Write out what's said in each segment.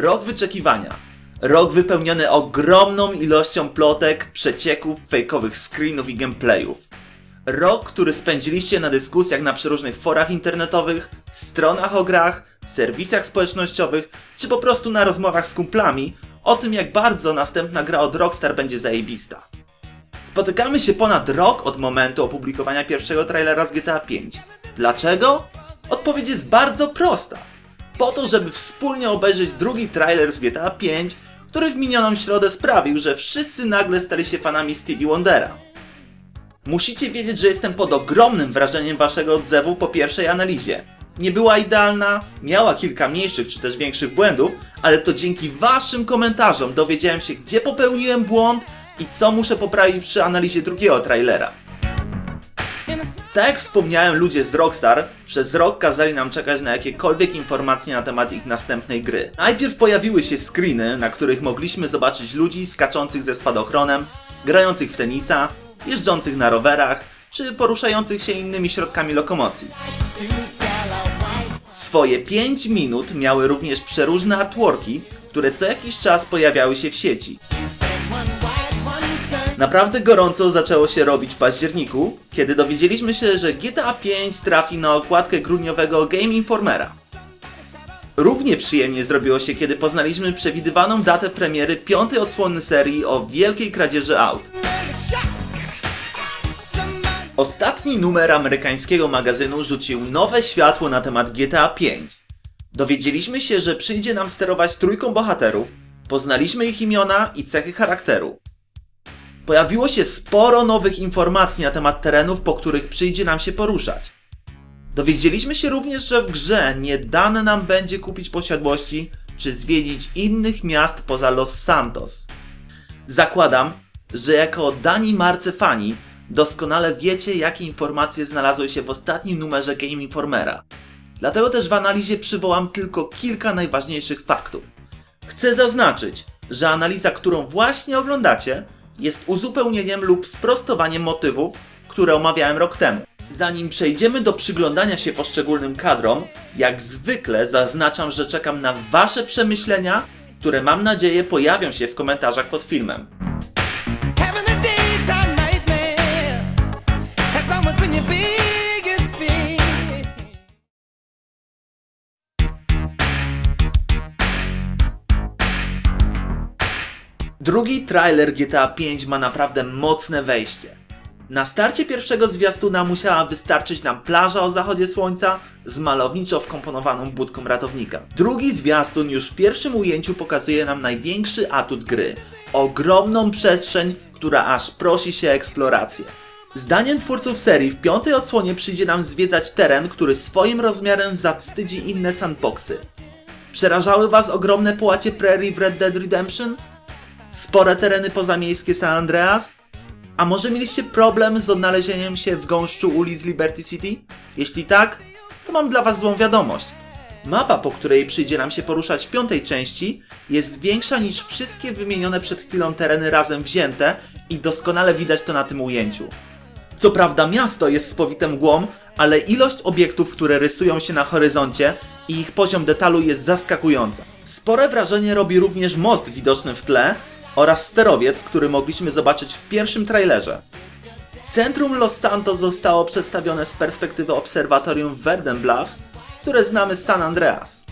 Rok wyczekiwania. Rok wypełniony ogromną ilością plotek, przecieków, fejkowych screenów i gameplayów. Rok, który spędziliście na dyskusjach na przeróżnych forach internetowych, stronach o grach, serwisach społecznościowych, czy po prostu na rozmowach z kumplami o tym, jak bardzo następna gra od Rockstar będzie zajebista. Spotykamy się ponad rok od momentu opublikowania pierwszego trailera z GTA V. Dlaczego? Odpowiedź jest bardzo prosta. Po to, żeby wspólnie obejrzeć drugi trailer z GTA V, który w minioną środę sprawił, że wszyscy nagle stali się fanami Stevie Wondera. Musicie wiedzieć, że jestem pod ogromnym wrażeniem waszego odzewu po pierwszej analizie. Nie była idealna, miała kilka mniejszych czy też większych błędów, ale to dzięki waszym komentarzom dowiedziałem się, gdzie popełniłem błąd i co muszę poprawić przy analizie drugiego trailera. Tak jak wspomniałem, ludzie z Rockstar przez rok kazali nam czekać na jakiekolwiek informacje na temat ich następnej gry. Najpierw pojawiły się screeny, na których mogliśmy zobaczyć ludzi skaczących ze spadochronem, grających w tenisa, jeżdżących na rowerach, czy poruszających się innymi środkami lokomocji. Swoje 5 minut miały również przeróżne artworki, które co jakiś czas pojawiały się w sieci. Naprawdę gorąco zaczęło się robić w październiku, kiedy dowiedzieliśmy się, że GTA 5 trafi na okładkę grudniowego Game Informera. Równie przyjemnie zrobiło się, kiedy poznaliśmy przewidywaną datę premiery piątej odsłony serii o wielkiej kradzieży aut. Ostatni numer amerykańskiego magazynu rzucił nowe światło na temat GTA 5. Dowiedzieliśmy się, że przyjdzie nam sterować trójką bohaterów, poznaliśmy ich imiona i cechy charakteru. Pojawiło się sporo nowych informacji na temat terenów, po których przyjdzie nam się poruszać. Dowiedzieliśmy się również, że w grze nie dane nam będzie kupić posiadłości czy zwiedzić innych miast poza Los Santos. Zakładam, że jako oddani marce fani doskonale wiecie, jakie informacje znalazły się w ostatnim numerze Game Informera. Dlatego też w analizie przywołam tylko kilka najważniejszych faktów. Chcę zaznaczyć, że analiza, którą właśnie oglądacie, jest uzupełnieniem lub sprostowaniem motywów, które omawiałem rok temu. Zanim przejdziemy do przyglądania się poszczególnym kadrom, jak zwykle zaznaczam, że czekam na Wasze przemyślenia, które mam nadzieję pojawią się w komentarzach pod filmem. Drugi trailer GTA 5 ma naprawdę mocne wejście. Na starcie pierwszego zwiastuna musiała wystarczyć nam plaża o zachodzie słońca z malowniczo wkomponowaną budką ratownika. Drugi zwiastun już w pierwszym ujęciu pokazuje nam największy atut gry. Ogromną przestrzeń, która aż prosi się eksplorację. Zdaniem twórców serii w piątej odsłonie przyjdzie nam zwiedzać teren, który swoim rozmiarem zawstydzi inne sandboxy. Przerażały was ogromne połacie prairie w Red Dead Redemption? Spore tereny pozamiejskie San Andreas? A może mieliście problem z odnalezieniem się w gąszczu ulic Liberty City? Jeśli tak, to mam dla Was złą wiadomość. Mapa, po której przyjdzie nam się poruszać w piątej części, jest większa niż wszystkie wymienione przed chwilą tereny razem wzięte i doskonale widać to na tym ujęciu. Co prawda miasto jest spowite mgłą, ale ilość obiektów, które rysują się na horyzoncie i ich poziom detalu jest zaskakująca. Spore wrażenie robi również most widoczny w tle oraz sterowiec, który mogliśmy zobaczyć w pierwszym trailerze. Centrum Los Santos zostało przedstawione z perspektywy obserwatorium Verden Bluffs, które znamy z San Andreas.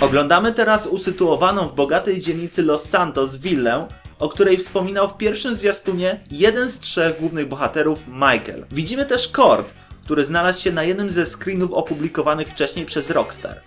Oglądamy teraz usytuowaną w bogatej dzielnicy Los Santos willę, o której wspominał w pierwszym zwiastunie jeden z trzech głównych bohaterów, Michael. Widzimy też Cord, który znalazł się na jednym ze screenów opublikowanych wcześniej przez Rockstar.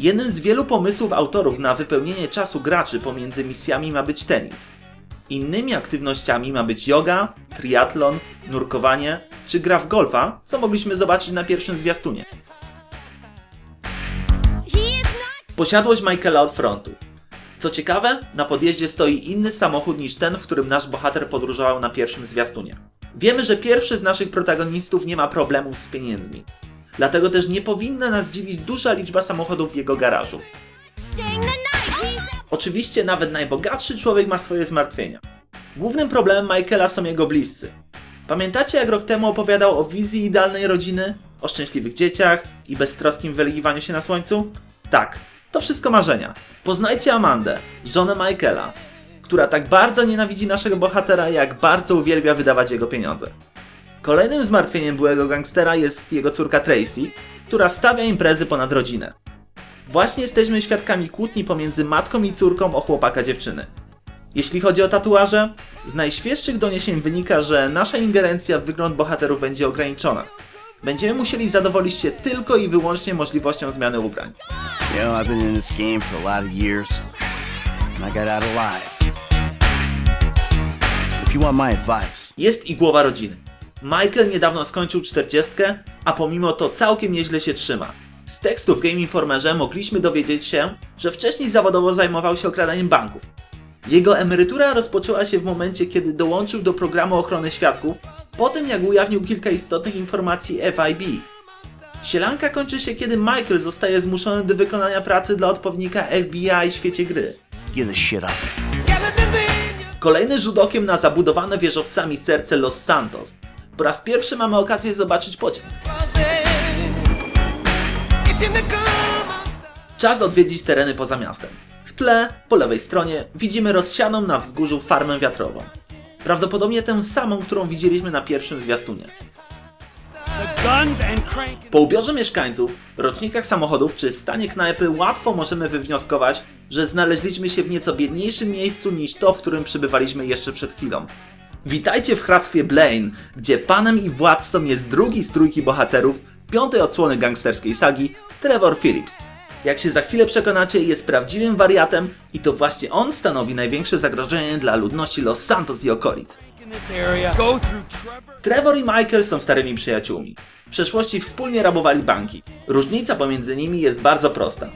Jednym z wielu pomysłów autorów na wypełnienie czasu graczy pomiędzy misjami ma być tenis. Innymi aktywnościami ma być yoga, triatlon, nurkowanie czy gra w golfa, co mogliśmy zobaczyć na pierwszym zwiastunie. Posiadłość Michaela od frontu. Co ciekawe, na podjeździe stoi inny samochód niż ten, w którym nasz bohater podróżował na pierwszym zwiastunie. Wiemy, że pierwszy z naszych protagonistów nie ma problemów z pieniędzmi. Dlatego też nie powinna nas dziwić duża liczba samochodów w jego garażu. Oczywiście nawet najbogatszy człowiek ma swoje zmartwienia. Głównym problemem Michaela są jego bliscy. Pamiętacie jak rok temu opowiadał o wizji idealnej rodziny, o szczęśliwych dzieciach i beztroskim wylegiwaniu się na słońcu? Tak, To wszystko marzenia. Poznajcie Amandę, żonę Michaela, która tak bardzo nienawidzi naszego bohatera, jak bardzo uwielbia wydawać jego pieniądze. Kolejnym zmartwieniem byłego gangstera jest jego córka Tracy, która stawia imprezy ponad rodzinę. Właśnie jesteśmy świadkami kłótni pomiędzy matką i córką o chłopaka dziewczyny. Jeśli chodzi o tatuaże, z najświeższych doniesień wynika, że nasza ingerencja w wygląd bohaterów będzie ograniczona. Będziemy musieli zadowolić się tylko i wyłącznie możliwością zmiany ubrań. You know, I've been in this game for a lot of years, and I got out alive. If you want my advice, Jest i głowa rodziny. Michael niedawno skończył 40, a pomimo to całkiem nieźle się trzyma. Z tekstów w Game Informerze mogliśmy dowiedzieć się, że wcześniej zawodowo zajmował się okradaniem banków. Jego emerytura rozpoczęła się w momencie, kiedy dołączył do programu ochrony świadków, po tym jak ujawnił kilka istotnych informacji FIB. Sielanka kończy się, kiedy Michael zostaje zmuszony do wykonania pracy dla odpowiednika FBI w świecie gry. Kolejny rzut okiem na zabudowane wieżowcami serce Los Santos. Po raz pierwszy mamy okazję zobaczyć pociąg. Czas odwiedzić tereny poza miastem. W tle, po lewej stronie, widzimy rozsianą na wzgórzu farmę wiatrową. Prawdopodobnie tę samą, którą widzieliśmy na pierwszym zwiastunie. Po ubiorze mieszkańców, rocznikach samochodów czy stanie knajpy łatwo możemy wywnioskować, że znaleźliśmy się w nieco biedniejszym miejscu niż to, w którym przybywaliśmy jeszcze przed chwilą. Witajcie w hrabstwie Blaine, gdzie panem i władcą jest drugi z trójki bohaterów piątej odsłony gangsterskiej sagi, Trevor Phillips. Jak się za chwilę przekonacie, jest prawdziwym wariatem i to właśnie on stanowi największe zagrożenie dla ludności Los Santos i okolic. Trevor i Michael są starymi przyjaciółmi. W przeszłości wspólnie rabowali banki. Różnica pomiędzy nimi jest bardzo prosta.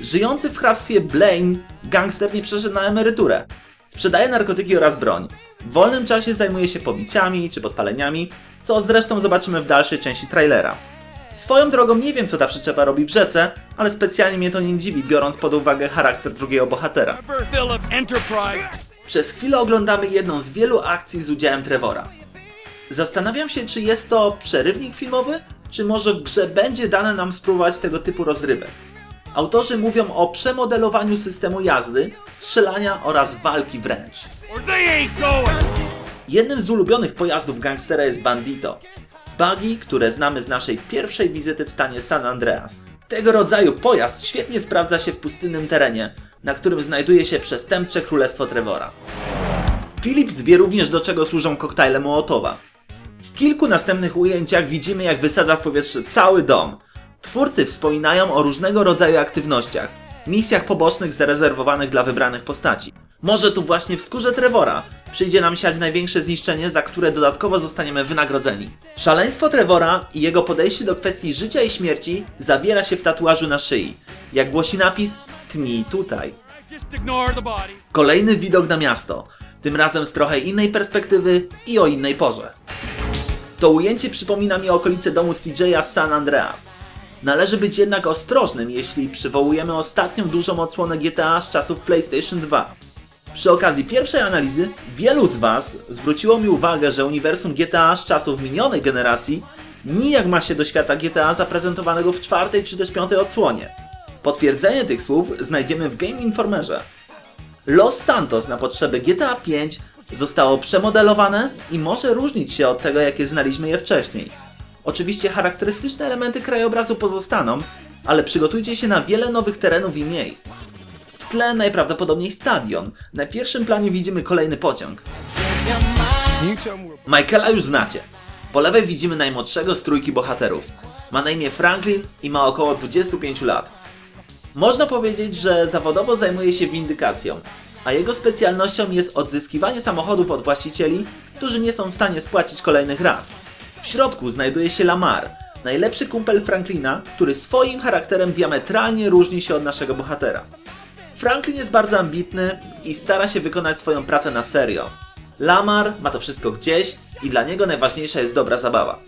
Żyjący w hrabstwie Blaine, gangster nie przeszedł na emeryturę. Sprzedaje narkotyki oraz broń. W wolnym czasie zajmuje się pobiciami czy podpaleniami, co zresztą zobaczymy w dalszej części trailera. Swoją drogą nie wiem co ta przyczepa robi w rzece, ale specjalnie mnie to nie dziwi biorąc pod uwagę charakter drugiego bohatera. Przez chwilę oglądamy jedną z wielu akcji z udziałem Trevora. Zastanawiam się, czy jest to przerywnik filmowy, czy może w grze będzie dane nam spróbować tego typu rozrywek. Autorzy mówią o przemodelowaniu systemu jazdy, strzelania oraz walki wręcz. Jednym z ulubionych pojazdów gangstera jest Bandito. Buggy, które znamy z naszej pierwszej wizyty w stanie San Andreas. Tego rodzaju pojazd świetnie sprawdza się w pustynnym terenie, na którym znajduje się przestępcze królestwo Trevora. Philips wie również do czego służą koktajle Mołotowa. W kilku następnych ujęciach widzimy jak wysadza w powietrze cały dom. Twórcy wspominają o różnego rodzaju aktywnościach, misjach pobocznych zarezerwowanych dla wybranych postaci. Może tu właśnie w skórze Trevora przyjdzie nam siać największe zniszczenie, za które dodatkowo zostaniemy wynagrodzeni. Szaleństwo Trevora i jego podejście do kwestii życia i śmierci zawiera się w tatuażu na szyi. Jak głosi napis, tnij tutaj. Kolejny widok na miasto, tym razem z trochę innej perspektywy i o innej porze. To ujęcie przypomina mi okolice domu CJ'a San Andreas. Należy być jednak ostrożnym, jeśli przywołujemy ostatnią dużą odsłonę GTA z czasów PlayStation 2. Przy okazji pierwszej analizy, wielu z Was zwróciło mi uwagę, że uniwersum GTA z czasów minionej generacji nijak ma się do świata GTA zaprezentowanego w czwartej czy też piątej odsłonie. Potwierdzenie tych słów znajdziemy w Game Informerze. Los Santos na potrzeby GTA V zostało przemodelowane i może różnić się od tego, jakie znaliśmy je wcześniej. Oczywiście charakterystyczne elementy krajobrazu pozostaną, ale przygotujcie się na wiele nowych terenów i miejsc. W tle najprawdopodobniej stadion. Na pierwszym planie widzimy kolejny pociąg. Michaela już znacie. Po lewej widzimy najmłodszego z trójki bohaterów. Ma na imię Franklin i ma około 25 lat. Można powiedzieć, że zawodowo zajmuje się windykacją, a jego specjalnością jest odzyskiwanie samochodów od właścicieli, którzy nie są w stanie spłacić kolejnych rat. W środku znajduje się Lamar, najlepszy kumpel Franklina, który swoim charakterem diametralnie różni się od naszego bohatera. Franklin jest bardzo ambitny i stara się wykonać swoją pracę na serio. Lamar ma to wszystko gdzieś i dla niego najważniejsza jest dobra zabawa.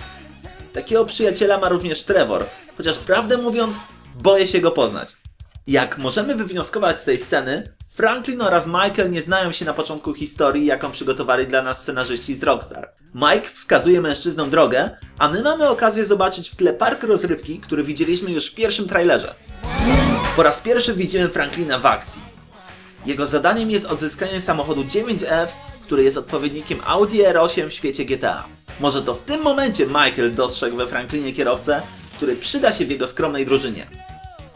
Takiego przyjaciela ma również Trevor, chociaż prawdę mówiąc, boję się go poznać. Jak możemy wywnioskować z tej sceny, Franklin oraz Michael nie znają się na początku historii, jaką przygotowali dla nas scenarzyści z Rockstar. Mike wskazuje mężczyznom drogę, a my mamy okazję zobaczyć w tle park rozrywki, który widzieliśmy już w pierwszym trailerze. Po raz pierwszy widzimy Franklina w akcji. Jego zadaniem jest odzyskanie samochodu 9F, który jest odpowiednikiem Audi R8 w świecie GTA. Może to w tym momencie Michael dostrzegł we Franklinie kierowcę, który przyda się w jego skromnej drużynie.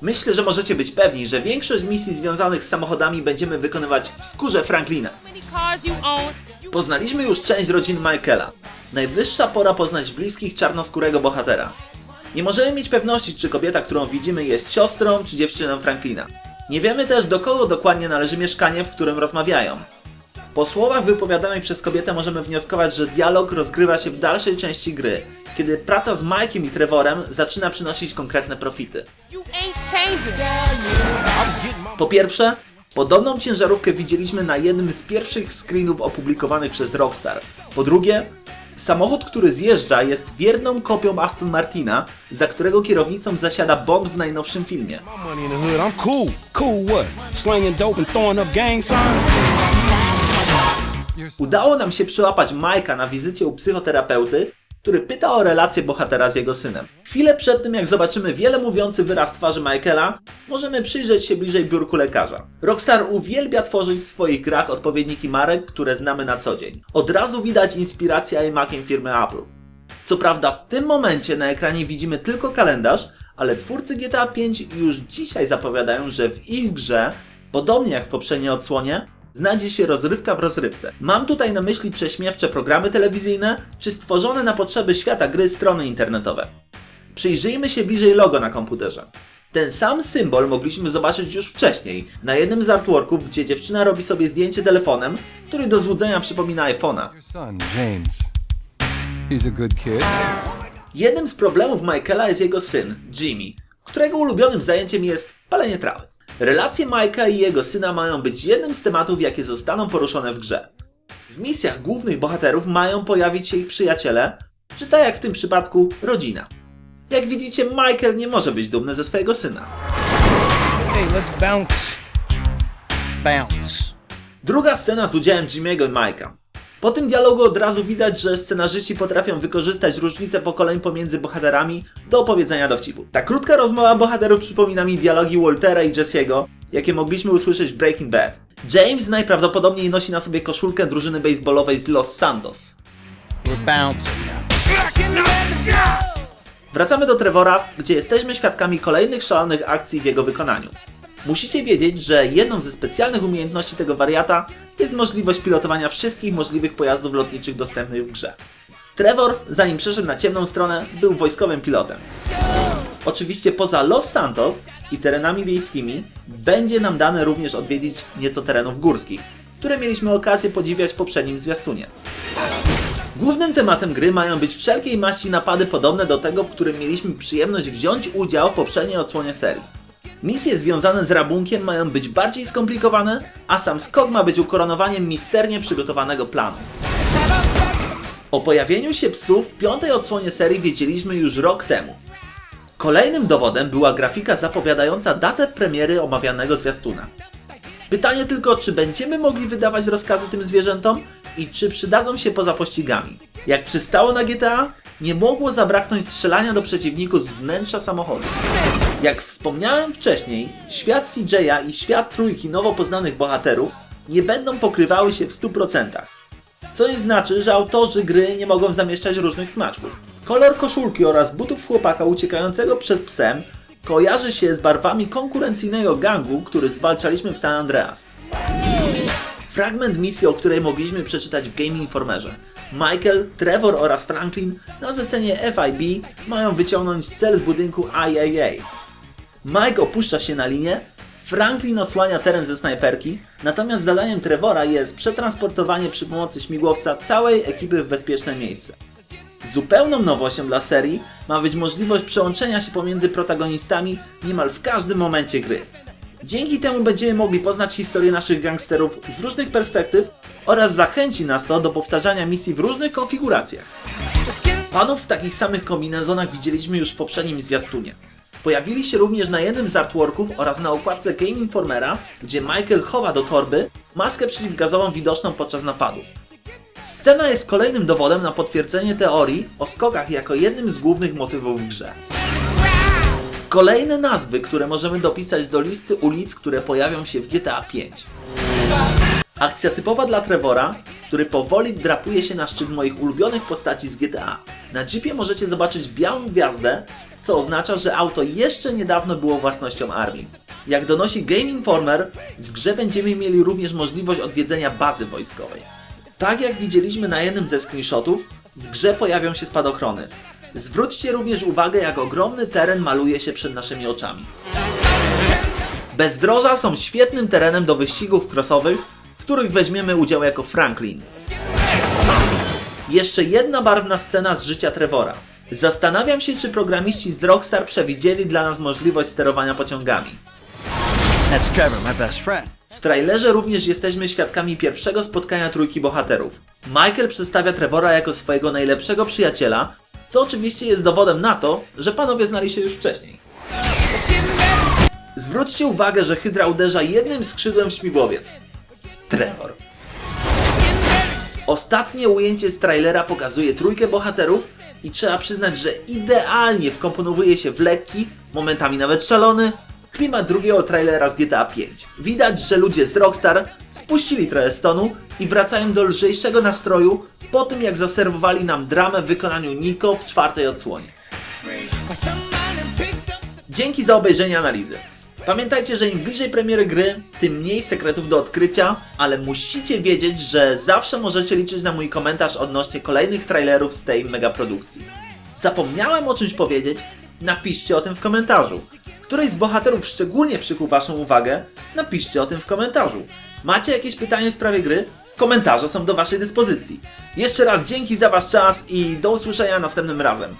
Myślę, że możecie być pewni, że większość misji związanych z samochodami będziemy wykonywać w skórze Franklina. Poznaliśmy już część rodziny Michaela. Najwyższa pora poznać bliskich czarnoskórego bohatera. Nie możemy mieć pewności, czy kobieta, którą widzimy, jest siostrą czy dziewczyną Franklina. Nie wiemy też, do kogo dokładnie należy mieszkanie, w którym rozmawiają. Po słowach wypowiadanych przez kobietę możemy wnioskować, że dialog rozgrywa się w dalszej części gry, kiedy praca z Mike'iem i Trevorem zaczyna przynosić konkretne profity. Po pierwsze, podobną ciężarówkę widzieliśmy na jednym z pierwszych screenów opublikowanych przez Rockstar. Po drugie, samochód, który zjeżdża jest wierną kopią Aston Martina, za którego kierownicą zasiada Bond w najnowszym filmie. money in the hood. I'm cool. Cool Udało nam się przyłapać Majka na wizycie u psychoterapeuty, który pyta o relację bohatera z jego synem. Chwilę przed tym, jak zobaczymy wiele mówiący wyraz twarzy Michaela, możemy przyjrzeć się bliżej biurku lekarza. Rockstar uwielbia tworzyć w swoich grach odpowiedniki marek, które znamy na co dzień. Od razu widać inspirację iMaciem firmy Apple. Co prawda w tym momencie na ekranie widzimy tylko kalendarz, ale twórcy GTA 5 już dzisiaj zapowiadają, że w ich grze, podobnie jak w poprzedniej odsłonie, znajdzie się rozrywka w rozrywce. Mam tutaj na myśli prześmiewcze programy telewizyjne, czy stworzone na potrzeby świata gry strony internetowe. Przyjrzyjmy się bliżej logo na komputerze. Ten sam symbol mogliśmy zobaczyć już wcześniej, na jednym z artworków, gdzie dziewczyna robi sobie zdjęcie telefonem, który do złudzenia przypomina iPhone'a. Jednym z problemów Michaela jest jego syn, Jimmy, którego ulubionym zajęciem jest palenie trawy. Relacje Mike'a i jego syna mają być jednym z tematów, jakie zostaną poruszone w grze. W misjach głównych bohaterów mają pojawić się ich przyjaciele, czy tak jak w tym przypadku, rodzina. Jak widzicie, Michael nie może być dumny ze swojego syna. Hey, let's bounce. Bounce. Druga scena z udziałem Jimmy'ego i Mike'a. Po tym dialogu od razu widać, że scenarzyści potrafią wykorzystać różnice pokoleń pomiędzy bohaterami do opowiedzenia dowcipu. Ta krótka rozmowa bohaterów przypomina mi dialogi Waltera i Jesse'ego, jakie mogliśmy usłyszeć w Breaking Bad. James najprawdopodobniej nosi na sobie koszulkę drużyny baseballowej z Los Santos. Wracamy do Trevora, gdzie jesteśmy świadkami kolejnych szalonych akcji w jego wykonaniu. Musicie wiedzieć, że jedną ze specjalnych umiejętności tego wariata jest możliwość pilotowania wszystkich możliwych pojazdów lotniczych dostępnych w grze. Trevor, zanim przeszedł na ciemną stronę, był wojskowym pilotem. Oczywiście poza Los Santos i terenami wiejskimi będzie nam dane również odwiedzić nieco terenów górskich, które mieliśmy okazję podziwiać w poprzednim zwiastunie. Głównym tematem gry mają być wszelkiej maści napady podobne do tego, w którym mieliśmy przyjemność wziąć udział w poprzedniej odsłonie serii. Misje związane z rabunkiem mają być bardziej skomplikowane, a sam skok ma być ukoronowaniem misternie przygotowanego planu. O pojawieniu się psów w piątej odsłonie serii wiedzieliśmy już rok temu. Kolejnym dowodem była grafika zapowiadająca datę premiery omawianego zwiastuna. Pytanie tylko, czy będziemy mogli wydawać rozkazy tym zwierzętom i czy przydadzą się poza pościgami. Jak przystało na GTA, nie mogło zabraknąć strzelania do przeciwników z wnętrza samochodu. Jak wspomniałem wcześniej, świat CJ'a i świat trójki nowo poznanych bohaterów nie będą pokrywały się w 100%. Co nie znaczy, że autorzy gry nie mogą zamieszczać różnych smaczków. Kolor koszulki oraz butów chłopaka uciekającego przed psem kojarzy się z barwami konkurencyjnego gangu, który zwalczaliśmy w San Andreas. Fragment misji, o której mogliśmy przeczytać w Game Informerze. Michael, Trevor oraz Franklin na zlecenie FIB mają wyciągnąć cel z budynku IAA. Mike opuszcza się na linię, Franklin osłania teren ze snajperki, natomiast zadaniem Trevora jest przetransportowanie przy pomocy śmigłowca całej ekipy w bezpieczne miejsce. Zupełną nowością dla serii ma być możliwość przełączenia się pomiędzy protagonistami niemal w każdym momencie gry. Dzięki temu będziemy mogli poznać historię naszych gangsterów z różnych perspektyw oraz zachęci nas to do powtarzania misji w różnych konfiguracjach. Panów w takich samych kombinezonach widzieliśmy już w poprzednim zwiastunie. Pojawili się również na jednym z artworków oraz na okładce Game Informera, gdzie Michael chowa do torby maskę przeciwgazową widoczną podczas napadu. Scena jest kolejnym dowodem na potwierdzenie teorii o skokach jako jednym z głównych motywów w grze. Kolejne nazwy, które możemy dopisać do listy ulic, które pojawią się w GTA 5. Akcja typowa dla Trevora, który powoli wdrapuje się na szczyt moich ulubionych postaci z GTA. Na jeepie możecie zobaczyć białą gwiazdę, co oznacza, że auto jeszcze niedawno było własnością armii. Jak donosi Game Informer, w grze będziemy mieli również możliwość odwiedzenia bazy wojskowej. Tak jak widzieliśmy na jednym ze screenshotów, w grze pojawią się spadochrony. Zwróćcie również uwagę, jak ogromny teren maluje się przed naszymi oczami. Bezdroża są świetnym terenem do wyścigów crossowych, w których weźmiemy udział jako Franklin. Jeszcze jedna barwna scena z życia Trevora. Zastanawiam się, czy programiści z Rockstar przewidzieli dla nas możliwość sterowania pociągami. That's Trevor, my best friend. W trailerze również jesteśmy świadkami pierwszego spotkania trójki bohaterów. Michael przedstawia Trevora jako swojego najlepszego przyjaciela, co oczywiście jest dowodem na to, że panowie znali się już wcześniej. Zwróćcie uwagę, że Hydra uderza jednym skrzydłem w śmigłowiec. Trevor. Ostatnie ujęcie z trailera pokazuje trójkę bohaterów i trzeba przyznać, że idealnie wkomponowuje się w lekki, momentami nawet szalony, klimat drugiego trailera z GTA V. Widać, że ludzie z Rockstar spuścili trochę stonu i wracają do lżejszego nastroju po tym jak zaserwowali nam dramę w wykonaniu Nico w czwartej odsłonie. Dzięki za obejrzenie analizy. Pamiętajcie, że im bliżej premiery gry, tym mniej sekretów do odkrycia, ale musicie wiedzieć, że zawsze możecie liczyć na mój komentarz odnośnie kolejnych trailerów z tej megaprodukcji. Zapomniałem o czymś powiedzieć? Napiszcie o tym w komentarzu. Któryś z bohaterów szczególnie przykuł Waszą uwagę? Napiszcie o tym w komentarzu. Macie jakieś pytanie w sprawie gry? Komentarze są do Waszej dyspozycji. Jeszcze raz dzięki za Wasz czas i do usłyszenia następnym razem.